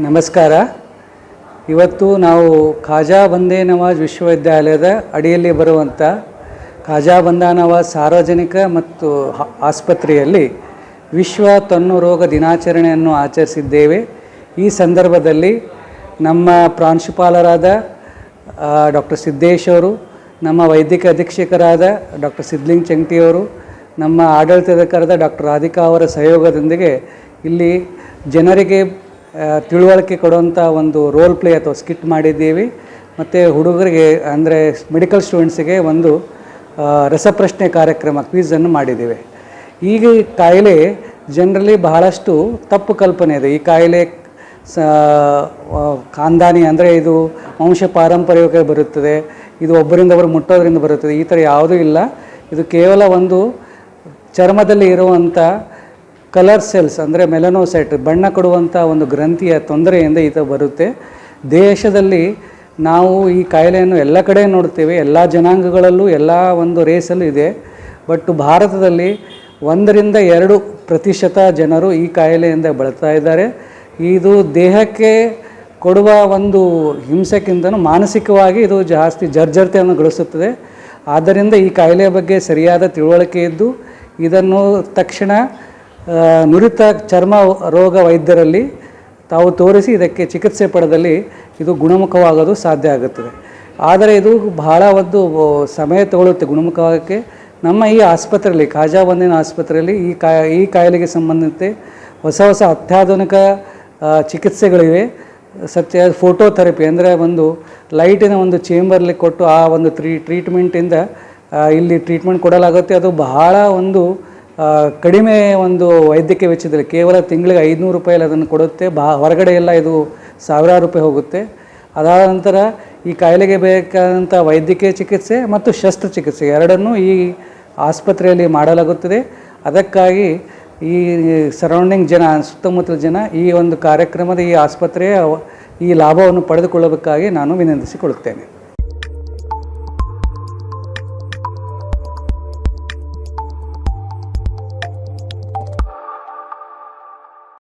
ನಮಸ್ಕಾರ. ಇವತ್ತು ನಾವು ಖಾಜಾ ಬಂದೇ ನವಾಜ್ ವಿಶ್ವವಿದ್ಯಾಲಯದ ಅಡಿಯಲ್ಲಿ ಬರುವಂಥ ಖಾಜಾ ಬಂದಾ ನವಾಜ್ ಸಾರ್ವಜನಿಕ ಮತ್ತು ಆಸ್ಪತ್ರೆಯಲ್ಲಿ ವಿಶ್ವ ತನ್ನು ರೋಗ ದಿನಾಚರಣೆಯನ್ನು ಆಚರಿಸಿದ್ದೇವೆ. ಈ ಸಂದರ್ಭದಲ್ಲಿ ನಮ್ಮ ಪ್ರಾಂಶುಪಾಲರಾದ ಡಾಕ್ಟರ್ ಸಿದ್ದೇಶ್ ಅವರು, ನಮ್ಮ ವೈದ್ಯಕೀಯ ಅಧೀಕ್ಷಕರಾದ ಡಾಕ್ಟರ್ ಸಿದ್ಲಿಂಗ್ ಚಂಗ್ಟಿಯವರು ನಮ್ಮ ಆಡಳಿತಾಧಿಕಾರದ ಡಾಕ್ಟರ್ ರಾಧಿಕಾ ಅವರ ಸಹಯೋಗದೊಂದಿಗೆ ಇಲ್ಲಿ ಜನರಿಗೆ ತಿಳುವಳಿಕೆ ಕೊಡುವಂಥ ಒಂದು ರೋಲ್ ಪ್ಲೇ ಅಥವಾ ಸ್ಕಿಟ್ ಮಾಡಿದ್ದೀವಿ. ಮತ್ತು ಹುಡುಗರಿಗೆ ಅಂದರೆ ಮೆಡಿಕಲ್ ಸ್ಟೂಡೆಂಟ್ಸಿಗೆ ಒಂದು ರಸಪ್ರಶ್ನೆ ಕಾರ್ಯಕ್ರಮ ಕ್ವೀಸನ್ನು ಮಾಡಿದ್ದೀವಿ. ಈಗ ಈ ಕಾಯಿಲೆ ಜನರಲ್ಲಿ ಬಹಳಷ್ಟು ತಪ್ಪು ಕಲ್ಪನೆ ಇದೆ. ಈ ಕಾಯಿಲೆ ಸ ಆ, ಖಾನ್ದಾನಿ ಅಂದರೆ ಇದು ವಂಶ ಪಾರಂಪರ್ಯವಾಗಿ ಬರುತ್ತದೆ. ಇದು ಒಬ್ಬರಿಂದ ಒಬ್ಬರು ಮುಟ್ಟೋದ್ರಿಂದ ಬರುತ್ತದೆ. ಈ ಥರ ಯಾವುದೂ ಇಲ್ಲ. ಇದು ಕೇವಲ ಒಂದು ಚರ್ಮದಲ್ಲಿ ಇರುವಂಥ ಕಲರ್ ಸೆಲ್ಸ್ ಅಂದರೆ ಮೆಲನೋಸೈಟ್ ಬಣ್ಣ ಕೊಡುವಂಥ ಒಂದು ಗ್ರಂಥಿಯ ತೊಂದರೆಯಿಂದ ಈತ ಬರುತ್ತೆ. ದೇಶದಲ್ಲಿ ನಾವು ಈ ಕಾಯಿಲೆಯನ್ನು ಎಲ್ಲ ಕಡೆ ನೋಡ್ತೇವೆ, ಎಲ್ಲ ಜನಾಂಗಗಳಲ್ಲೂ, ಎಲ್ಲ ಒಂದು ರೇಸಲ್ಲೂ ಇದೆ. ಬಟ್ ಭಾರತದಲ್ಲಿ ಒಂದರಿಂದ ಎರಡು ಪ್ರತಿಶತ ಜನರು ಈ ಕಾಯಿಲೆಯಿಂದ ಬಳಲ್ತಾ ಇದ್ದಾರೆ. ಇದು ದೇಹಕ್ಕೆ ಕೊಡುವ ಒಂದು ಹಿಂಸೆಕ್ಕಿಂತನೂ ಮಾನಸಿಕವಾಗಿ ಇದು ಜಾಸ್ತಿ ಜರ್ಜರತೆಯನ್ನು ಗಳಿಸುತ್ತದೆ. ಆದ್ದರಿಂದ ಈ ಕಾಯಿಲೆಯ ಬಗ್ಗೆ ಸರಿಯಾದ ತಿಳುವಳಿಕೆ ಇದ್ದು, ಇದನ್ನು ತಕ್ಷಣ ನುರಿತ ಚರ್ಮ ರೋಗ ವೈದ್ಯರಲ್ಲಿ ತಾವು ತೋರಿಸಿ ಇದಕ್ಕೆ ಚಿಕಿತ್ಸೆ ಪಡೆದಲ್ಲಿ ಇದು ಗುಣಮುಖವಾಗೋದು ಸಾಧ್ಯ ಆಗುತ್ತದೆ. ಆದರೆ ಇದು ಬಹಳ ಒಂದು ಸಮಯ ತಗೊಳ್ಳುತ್ತೆ ಗುಣಮುಖವಾಗಕ್ಕೆ. ನಮ್ಮ ಈ ಆಸ್ಪತ್ರೆಯಲ್ಲಿ ಖಾಜಾ ಬಂದಿನ ಆಸ್ಪತ್ರೆಯಲ್ಲಿ ಈ ಕಾ, ಈ ಕಾಯಿಲೆಗೆ ಸಂಬಂಧಿಸಿದಂತೆ ಹೊಸ ಹೊಸ ಅತ್ಯಾಧುನಿಕ ಚಿಕಿತ್ಸೆಗಳಿವೆ. ಸತ್ಯ ಫೋಟೋಥೆರಪಿ ಅಂದರೆ ಒಂದು ಲೈಟಿನ ಒಂದು ಚೇಂಬರ್ಲಿ ಕೊಟ್ಟು ಆ ಒಂದು ಟ್ರೀ ಟ್ರೀಟ್ಮೆಂಟಿಂದ ಇಲ್ಲಿ ಟ್ರೀಟ್ಮೆಂಟ್ ಕೊಡಲಾಗುತ್ತೆ. ಅದು ಬಹಳ ಒಂದು ಕಡಿಮೆ ಒಂದು ವೈದ್ಯಕೀಯ ವೆಚ್ಚದಲ್ಲಿ ಕೇವಲ ತಿಂಗಳಿಗೆ ಐದುನೂರು ರೂಪಾಯಲ್ಲಿ ಅದನ್ನು ಕೊಡುತ್ತೆ. ಬಾ, ಹೊರಗಡೆ ಎಲ್ಲ ಇದು ಸಾವಿರಾರು ರೂಪಾಯಿ ಹೋಗುತ್ತೆ. ಅದಾದ ನಂತರ ಈ ಕಾಯಿಲೆಗೆ ಬೇಕಾದಂಥ ವೈದ್ಯಕೀಯ ಚಿಕಿತ್ಸೆ ಮತ್ತು ಶಸ್ತ್ರಚಿಕಿತ್ಸೆ ಎರಡನ್ನೂ ಈ ಆಸ್ಪತ್ರೆಯಲ್ಲಿ ಮಾಡಲಾಗುತ್ತದೆ. ಅದಕ್ಕಾಗಿ ಈ ಸರೌಂಡಿಂಗ್ ಜನ, ಸುತ್ತಮುತ್ತಲ ಜನ ಈ ಒಂದು ಕಾರ್ಯಕ್ರಮದ ಈ ಆಸ್ಪತ್ರೆಯ ಈ ಲಾಭವನ್ನು ಪಡೆದುಕೊಳ್ಳಬೇಕಾಗಿ ನಾನು ವಿನಂತಿಸಿಕೊಳ್ಳುತ್ತೇನೆ.